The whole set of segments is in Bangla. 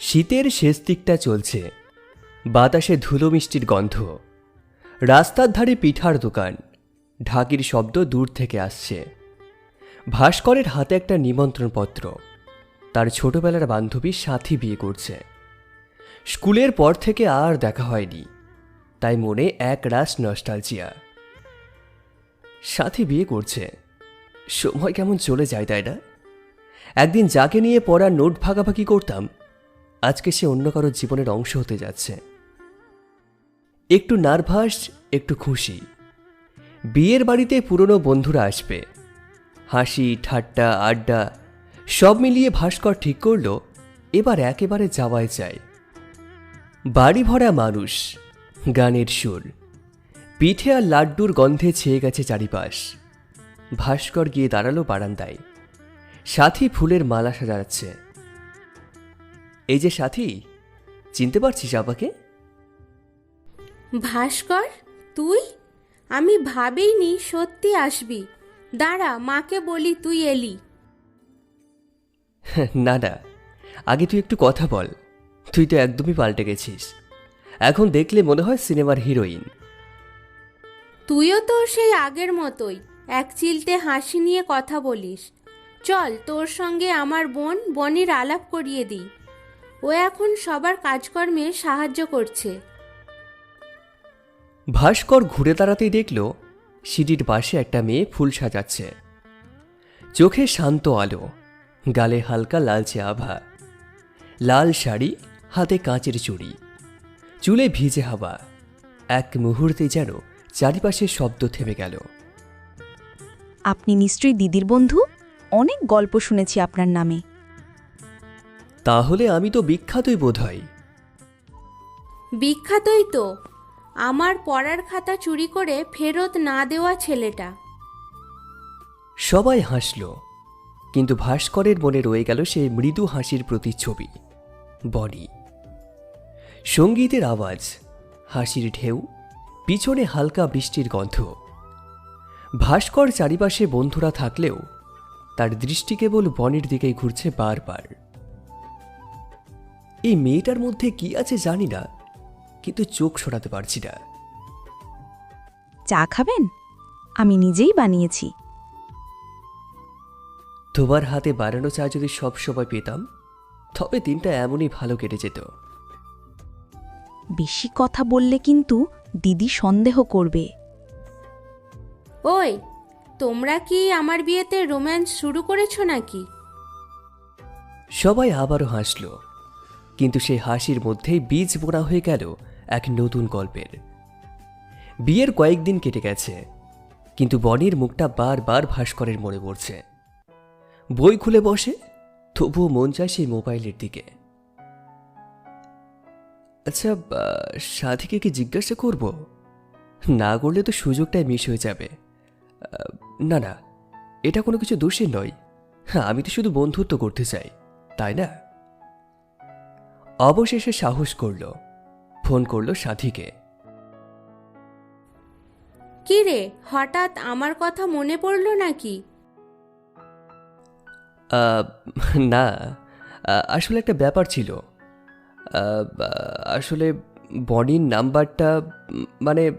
শীতের শেষ দিকটা চলছে। বাতাসে ধুলো মিষ্টির গন্ধ। রাস্তার ধারে পিঠার দোকান। ঢাকির শব্দ দূর থেকে আসছে। ভাস্করের হাতে একটা নিমন্ত্রণপত্র। তার ছোটবেলার বান্ধবী সাথী বিয়ে করছে। স্কুলের পর থেকে আর দেখা হয়নি। তাই মনে এক রাস নস্টালজিয়া। সাথী বিয়ে করছে। সময় কেমন চলে যায় তাই না? একদিন যাকে নিয়ে পড়া নোট ভাগাভাগি করতাম আজকে সে অন্য কারও জীবনের অংশ হতে যাচ্ছে। একটু নার্ভাস, একটু খুশি। বিয়ের বাড়িতে পুরনো বন্ধুরা আসবে। হাসি, ঠাট্টা, আড্ডা, সব মিলিয়ে ভাস্কর ঠিক করল, এবার একেবারে যাওয়াই চাই। বাড়ি ভরা মানুষ, গানের সুর। পিঠে আর লাড্ডুর গন্ধে ছেয়ে গেছে চারিপাশ। ভাস্কর গিয়ে দাঁড়াল বারান্দায়। সাথী ফুলের মালা সাজাচ্ছে। এই যে সাথী চিনতে পারছিস আমাকে ভাস্কর তুই? আমি ভাবিনি সত্যি আসবি। দাঁড়া মাকে বলি তুই এলি। না না আগে তুই একটু কথা বল। তুই তো একদমই পাল্টে গেছিস। এখন দেখলে মনে হয় সিনেমার হিরোইন। তুইও তো সেই আগের মতোই এক চিলতে হাসি নিয়ে কথা বলিস। চল তোর সঙ্গে আমার বোন বনির আলাপ করিয়ে দিই। ও এখন সবার কাজকর্মে সাহায্য করছে। ভাস্কর ঘুরে দাঁড়াতেই দেখল সিঁড়ির পাশে একটা মেয়ে ফুল সাজাচ্ছে। চোখে শান্ত আলো গালে হালকা লালচে আভা। লাল শাড়ি হাতে কাঁচের চুড়ি। চুলে ভিজে হাওয়া। এক মুহূর্তে যেন চারিপাশে শব্দ থেমে গেল। আপনি নিশ্চয়ই দিদির বন্ধু? অনেক গল্প শুনেছি আপনার নামে। তাহলে আমি তো বিখ্যাতই বোধ হয় বিখ্যাতই তো। আমার পড়ার খাতা চুরি করে ফেরত না দেওয়া ছেলেটা। সবাই হাসল কিন্তু ভাস্করের মনে রয়ে গেল সেই মৃদু হাসির প্রতিচ্ছবি বডি। সঙ্গীতের আওয়াজ হাসির ঢেউ পিছনে হালকা বৃষ্টির গন্ধ। ভাস্কর চারিপাশে বন্ধুরা থাকলেও তার দৃষ্টি কেবল বনের দিকেই ঘুরছে বারবার। এই মেয়েটার মধ্যে কি আছে জানি না কিন্তু চোখ সরাতে পারছি না। চা খাবেন? আমি নিজেই বানিয়েছি। তোমার হাতে বানানো চা যদি সব সময় পেতাম তবে দিনটা এমনই ভালো কেটে যেত। বেশি কথা বললে কিন্তু দিদি সন্দেহ করবে। ওই তোমরা কি আমার বিয়েতে রোম্যান্স শুরু করেছ নাকি? সবাই আবারও হাসল। কিন্তু সেই হাসির মধ্যেই বীজ বোনা হয়ে গেল এক নতুন গল্পের। বিয়ের কয়েকদিন কেটে গেছে, কিন্তু বনির মুখটা বারবার ভাস্করের মনে পড়ছে। বই খুলে বসে, তবুও মন চায় সেই মোবাইলের দিকে। আচ্ছা সাথীকে কি জিজ্ঞাসা করব? না করলে তো সুযোগটাই মিস হয়ে যাবে। না না, এটা কোনো কিছু দোষের নয়। আমি তো শুধু বন্ধুত্ব করতে চাই, তাই না? অবশেষে সাহস করল। ফোন করল সাথীকে। কি রে হঠাৎ আমার কথা মনে পড়ল নাকি? আহ, না আহ, আসলে একটা ব্যাপার ছিল। আহ, আসলে বনির নাম্বারটা উম, মানে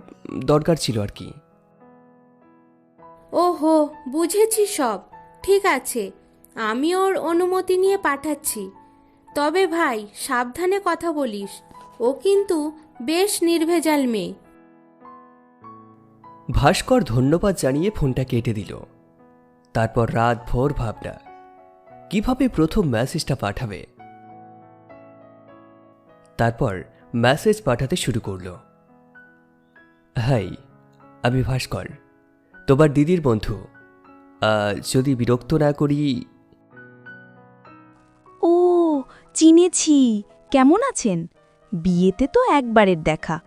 দরকার ছিল আর কি। ওহো বুঝেছি সব। ঠিক আছে আমি ওর অনুমতি নিয়ে পাঠাচ্ছি। তবে ভাই, সাবধানে কথা বলিস। ও কিন্তু বেশ নির্ভেজাল মেয়ে। ভাস্কর ধন্যবাদ জানিয়ে ফোনটা কেটে দিল। তারপর রাত ভোর ভাবনা, কীভাবে প্রথম মেসেজটা পাঠাবে? তারপর মেসেজ পাঠাতে শুরু করল। হাই, আমি ভাস্কর, তোমার দিদির বন্ধু। যদি বিরক্ত না করি চিনেছি। কেমন আছেন? বিয়েতে তো একবারের দেখা।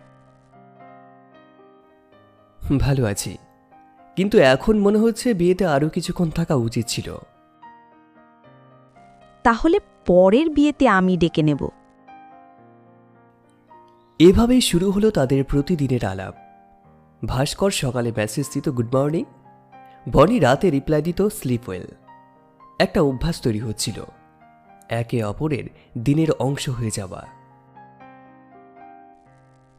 ভালো আছি। কিন্তু এখন মনে হচ্ছে বিয়েতে আরও কিছুক্ষণ থাকা উচিত ছিল। তাহলে পরের বিয়েতে আমি ডেকে নেব। এভাবেই শুরু হলো তাদের প্রতিদিনের আলাপ। ভাস্কর সকালে মেসেজ দিত গুড মর্নিং। বনি রাতে রিপ্লাই দিত স্লিপ ওয়েল একটা অভ্যাস তৈরি হচ্ছিল। একে অপরের দিনের অংশ হয়ে যাওয়া।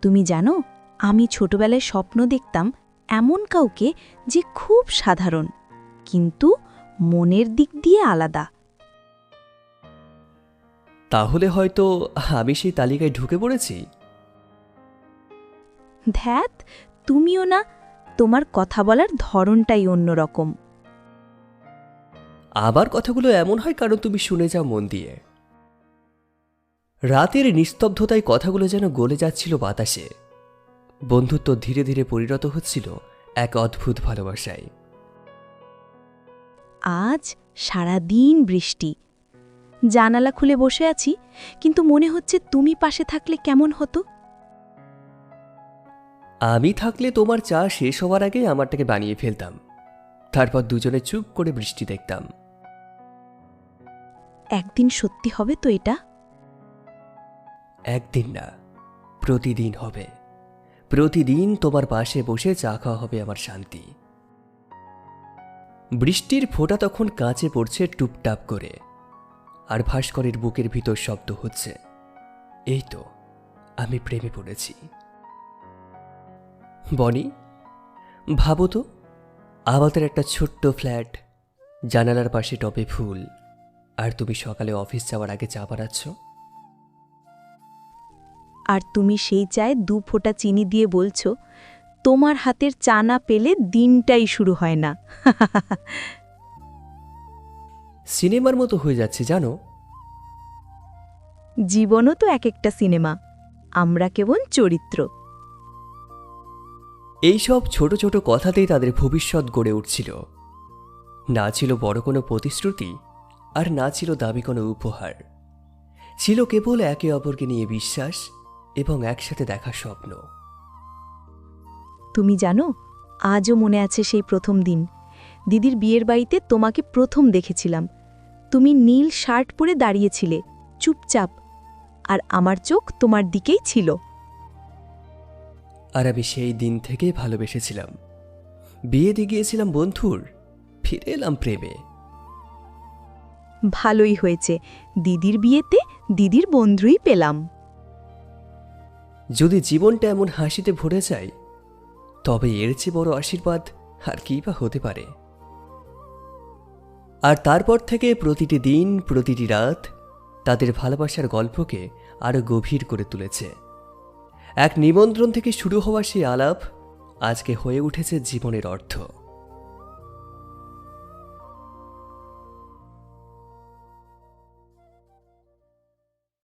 তুমি জানো আমি ছোটবেলায় স্বপ্ন দেখতাম এমন কাউকে যে খুব সাধারণ কিন্তু মনের দিক দিয়ে আলাদা। তাহলে হয়তো আমি সেই তালিকায় ঢুকে পড়েছি? ধ্যাত তুমিও না তোমার কথা বলার ধরনটাই অন্যরকম। আবার কথাগুলো এমন হয় কারণ তুমি শুনে যাও মন দিয়ে। রাতের নিস্তব্ধতায় কথাগুলো যেন গলে যাচ্ছিল বাতাসে। বন্ধুত্ব ধীরে ধীরে পরিণত হচ্ছিল এক অদ্ভুত ভালোবাসায়। আজ সারাদিন বৃষ্টি। জানালা খুলে বসে আছি কিন্তু মনে হচ্ছে তুমি পাশে থাকলে কেমন হতো? আমি থাকলে তোমার চা শেষ হওয়ার আগে আমারটাকে বানিয়ে ফেলতাম। তারপর দুজনে চুপ করে বৃষ্টি দেখতাম। একদিন সত্যি হবে তো এটা? একদিন না, প্রতিদিন হবে। প্রতিদিন তোমার পাশে বসে চা খাওয়া হবে আমার শান্তি। বৃষ্টির ফোঁটা তখন কাঁচে পড়ছে টুপটাপ করে, আর ভাস্করের বুকের ভিতর শব্দ হচ্ছে, এই তো, আমি প্রেমে পড়েছি। বনি, ভাবো তো আমাদের একটা ছোট্ট ফ্ল্যাট, জানালার পাশে টবে ফুল। আর তুমি সকালে অফিস যাওয়ার আগে চা বানাচ্ছ? আর তুমি সেই চায়ে দু ফোঁটা চিনি দিয়ে বলছো তোমার হাতের চা না পেলে দিনটাই শুরু হয় না। সিনেমার মতো হয়ে যাচ্ছে জানো? জীবনও তো এক একটা সিনেমা আমরা কেবল চরিত্র। এইসব ছোট ছোট কথাতেই তাদের ভবিষ্যৎ গড়ে উঠছিল। না ছিল বড় কোনো প্রতিশ্রুতি আর না ছিল দাবি কোনো উপহার। ছিল কেবল একে অপরকে নিয়ে বিশ্বাস এবং একসাথে দেখার স্বপ্ন। তুমি জানো আজও মনে আছে সেই প্রথম দিন। দিদির বিয়ের বাড়িতে তোমাকে প্রথম দেখেছিলাম। তুমি নীল শার্ট পরে দাঁড়িয়েছিলে চুপচাপ। আর আমার চোখ তোমার দিকেই ছিল। আর আমি সেই দিন থেকে ভালোবেসেছিলাম। বিয়ে দিয়ে গিয়েছিলাম বন্ধুর ফিরে এলাম প্রেমে। ভালোই হয়েছে। দিদির বিয়েতে দিদির বন্ধুই পেলাম। যদি জীবনটা এমন হাসিতে ভরে যায়, তবে এর চেয়ে বড় আশীর্বাদ আর কী বা হতে পারে? আর তারপর থেকে প্রতিটি দিন, প্রতিটি রাত তাদের ভালোবাসার গল্পকে আরও গভীর করে তুলেছে। এক নিমন্ত্রণ থেকে শুরু হওয়া সেই আলাপ আজকে হয়ে উঠেছে জীবনের অর্থ।